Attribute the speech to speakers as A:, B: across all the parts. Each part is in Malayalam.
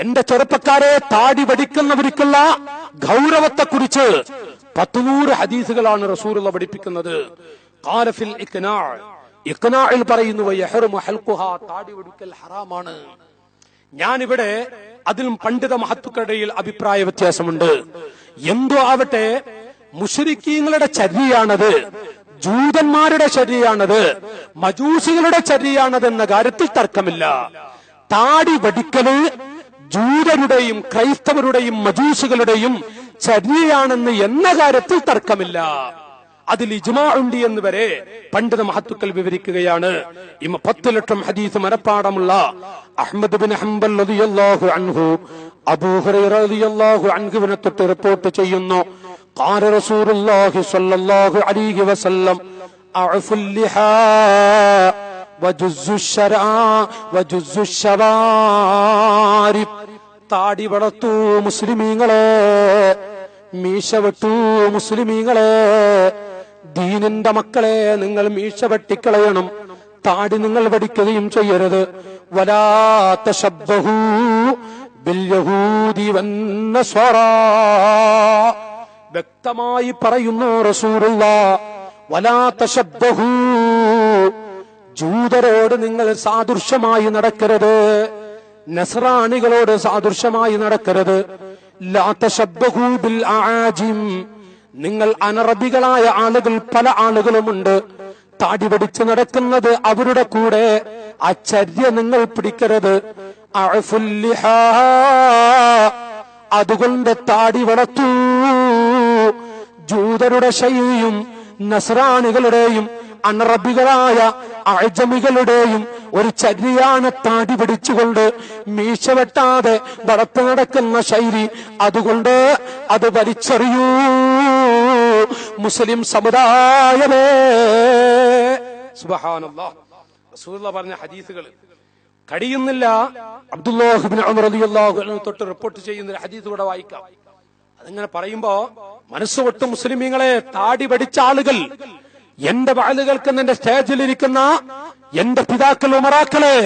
A: എന്റെ ചെറുപ്പക്കാരെ താടി വടിക്കുന്നവർക്കുള്ള ഗൗരവത്തെക്കുറിച്ച് പത്തുനൂറ് ഹദീസുകളാണ് റസൂലുള്ള പഠിപ്പിക്കുന്നത്. കാലഫിൽ ഇക്നാ ഇക്നായിൽ പറയുന്നു താടി വടിക്കൽ ഹറാമാണ്. ഞാനിവിടെ അതിലും പണ്ഡിത മഹത്തുക്കളുടെയിൽ അഭിപ്രായ വ്യത്യാസമുണ്ട്. എന്തോ ആവട്ടെ മുഷരിക്കീങ്ങളുടെ ചര്യയാണത് ജൂതന്മാരുടെ ചര്യയാണത് മജൂസികളുടെ ചര്യയാണത് എന്ന കാര്യത്തിൽ തർക്കമില്ല. താടി വടിക്കൽ ജൂതരുടെയും ക്രൈസ്തവരുടെയും മജൂസുകളുടെയും ചര്യയാണെന്ന് എന്ന കാര്യത്തിൽ തർക്കമില്ല അതിൽ ഇജ്മാ ഉണ്ട് എന്ന് വരെ പണ്ഡിത മഹത്തുക്കൾ വിവരിക്കുകയാണ് ഇമ പത്ത് ലക്ഷം ഹദീസ് മനപ്പാടമുള്ള അഹ്മദ് ബിൻ ഹംബൽ റളിയല്ലാഹു അൻഹു അബൂ ഹുറൈറ റളിയല്ലാഹു അൻഹുവിനെ തൊട്ട് റിപ്പോർട്ട് ചെയ്യുന്നു قال رسول الله صلى الله عليه وسلم أعف اللحى وجز الشرع وجز മുസ്ലിയാമാര് താടി വളർത്തൂ മുസ്ലിമീങ്ങളെ മീശ വെട്ടൂ മുസ്ലിമീങ്ങളെ. ദീനിന്റെ മക്കളെ നിങ്ങൾ മീശ വെട്ടിക്കളയണം താടി നിങ്ങൾ വടിക്കുകയും ചെയ്യരുത്. വലാത്ത ശബ്ദഹൂ വ്യക്തമായി പറയുന്നു റസൂറുള്ള വലാത്ത ശബ്ദഹൂ ജൂതരോട് നിങ്ങൾ സാദൃശ്യമായി നടക്കരുത്. നസ്രാണികളോട് സാദൃശ്യമായി നടക്കരുത്. നിങ്ങൾ അനറബികളായ ആളുകൾ പല ആളുകളുമുണ്ട്. താടി പിടിച്ച് നടക്കുന്നത് അവരുടെ കൂടെ. ആ ചര്യ നിങ്ങൾ പിടിക്കരുത്. അതുകൊണ്ട് താടി വളർത്തൂ. ജൂതരുടെ ശൈലിയും നസ്രാണികളുടെയും അനറബികളായ അഴജമികളുടെയും ഒരു ചര്യയാണ് താടി പിടിച്ചുകൊണ്ട് മീശ വെട്ടാതെ വളർത്തു നടക്കുന്ന ശൈലി. അതുകൊണ്ട് അത് വലിച്ചെറിയൂ. മുസ്ലിം സമുദായമേ. പറഞ്ഞ ഹദീസുകൾ കഴിയുന്നില്ല അബ്ദുല്ലാഹിബിൻ തൊട്ട് റിപ്പോർട്ട് ചെയ്യുന്ന ഒരു ഹദീസ് കൂടെ വായിക്കാം. അതിങ്ങനെ പറയുമ്പോ മനസ്സ് വിട്ട് മുസ്ലിമീങ്ങളെ താടി പഠിച്ച ആളുകൾ എന്റെ വാലുകൾക്ക് എന്റെ സ്റ്റേജിലിരിക്കുന്ന എന്റെ പിതാക്കൾ ഉമറാക്കളെ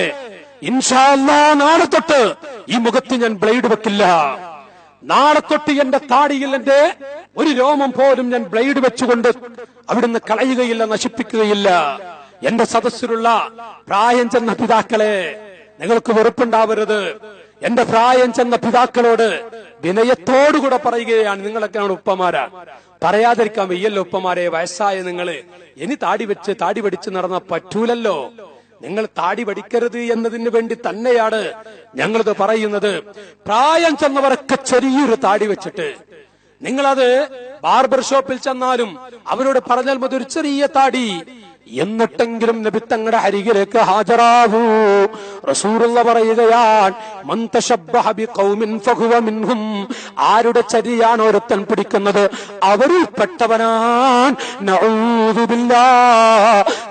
A: ഇൻഷാ അല്ലാ നാളെ തൊട്ട് ഈ മുഖത്ത് ഞാൻ ബ്ലേഡ് വെക്കില്ല. നാളെ തൊട്ട് എന്റെ താടിയിൽ എന്റെ ഒരു രോമം പോലും ഞാൻ ബ്ലേഡ് വെച്ചുകൊണ്ട് അവിടുന്ന് കളയുകയില്ല നശിപ്പിക്കുകയില്ല. എന്റെ സദസ്സിലുള്ള പ്രായം ചെന്ന പിതാക്കളെ നിങ്ങൾക്ക് വെറുപ്പുണ്ടാവരുത്. എന്റെ പ്രായം ചെന്ന പിതാക്കളോട് വിനയത്തോടുകൂടെ പറയുകയാണ് നിങ്ങളൊക്കെ ഉപ്പമാരാ. പറയാതിരിക്കാൻ വയ്യല്ലോ ഉപ്പമാരെ വയസ്സായ നിങ്ങൾ. ഇനി താടി വെച്ച് താടി പഠിച്ച് നടന്ന പറ്റൂലല്ലോ. നിങ്ങൾ താടി പഠിക്കരുത് എന്നതിന് വേണ്ടി തന്നെയാണ് ഞങ്ങളിത് പറയുന്നത്. പ്രായം ചെന്നവരൊക്കെ ചെറിയൊരു താടി വെച്ചിട്ട് നിങ്ങളത് ബാർബർ ഷോപ്പിൽ ചെന്നാലും അവരോട് പറഞ്ഞാൽ മതി ഒരു ചെറിയ താടി. എന്നിട്ടെങ്കിലും നബി തങ്ങളുടെ അരികിലേക്ക് ഹാജരാവൂ റസൂറുള്ള പറയുകയാണ് ആരുടെ ചരിയാണ് ഒരുത്തൻ പിടിക്കുന്നത്? അവരിൽ പെട്ടവനാൻ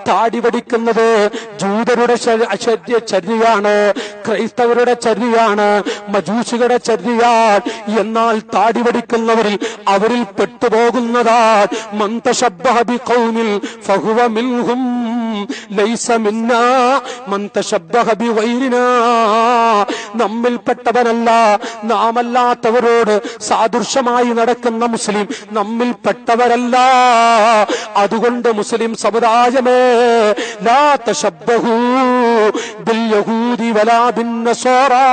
A: താടി പഠിക്കുന്നത് ജൂതരുടെ ചര്യാണ് ക്രൈസ്തവരുടെ ചര്യാണ് മജൂസികളുടെ ചര്യാണ്. എന്നാൽ താടി പഠിക്കുന്നവരിൽ അവരിൽ പെട്ടുപോകുന്നതാ. മൻ തശബ്ബഹ ഫഹുവ മിൻഹും നമ്മിൽപ്പെട്ടവനല്ല നാമല്ലാത്തവരോട് സാദൃശ്യമായി നടക്കുന്ന മുസ്ലിം നമ്മിൽപ്പെട്ടവരല്ല അതുകൊണ്ട് മുസ്ലിം സമുദായമേ ലാ തശബ്ബഹു ബിൽ യഹൂദി വലാ ബിൻ നസ്വാറാ.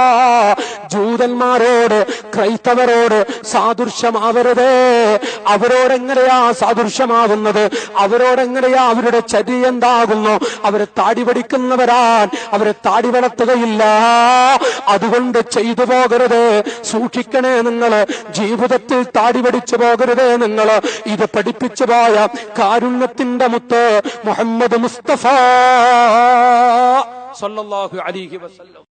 A: ജൂതന്മാരോട് ക്രൈസ്തവരോട് സാദൃശ്യമാവരുത്. അവരോടെങ്ങനെയാ സാദൃശ്യമാകുന്നത് അവരോടെങ്ങനെയാ അവരുടെ ചരി എന്താകുന്നു? അവരെ താടി പഠിക്കുന്നവരാൻ അവരെ താടി വളർത്തുകയില്ല അതുകൊണ്ട് ചെയ്തു പോകരുത്. സൂക്ഷിക്കണേ നിങ്ങൾ ജീവിതത്തിൽ താടി പഠിച്ചു പോകരുത് നിങ്ങൾ ഇത് പഠിപ്പിച്ചു പോയ കാരുണ്യത്തിന്റെ മുത്ത് മുഹമ്മദ് മുസ്തഫ. സല്ലല്ലാഹു അലൈഹി വസല്ലം.